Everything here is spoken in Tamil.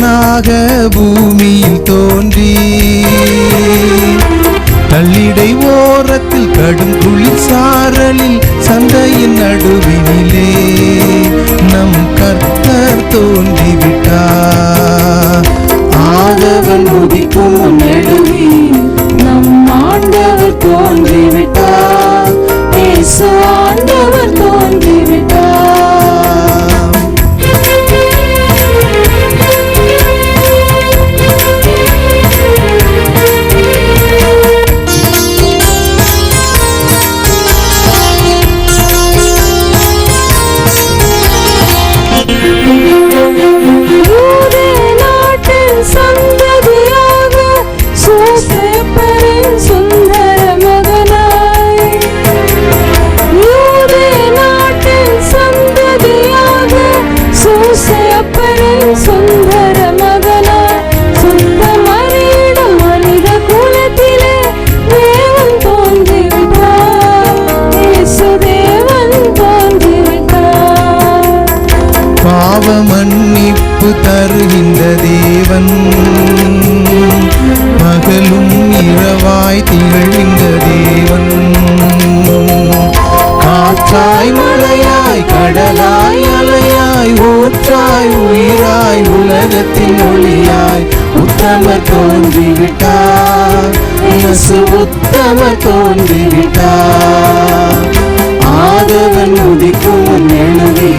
முதல்வனாக பூமியில் தோன்றி. தள்ளிடை ஓரத்தில் கடும் குளிர் சாரலில் சந்தையின் நடுவினிலே நம் கர்த்தர் தோன்றிவிட்டார். ஆதவன் உதிக்கும் நடுவே நம் ஆண்டவர் தோன்றிவிட்டார். இயேசு தருகின்ற தேவன். பகலும் இரவாய் திகழ்கின்ற தேவன். காற்றாய் மழையாய் கடலாய் அலையாய் ஊற்றாய் உயிராய் உலகத்தின் ஒளியாய் உத்தமர் தோன்றிவிட்டார். இயேசு உத்தமர் தோன்றிவிட்டார். ஆதவன் உதிக்கும் எழுதி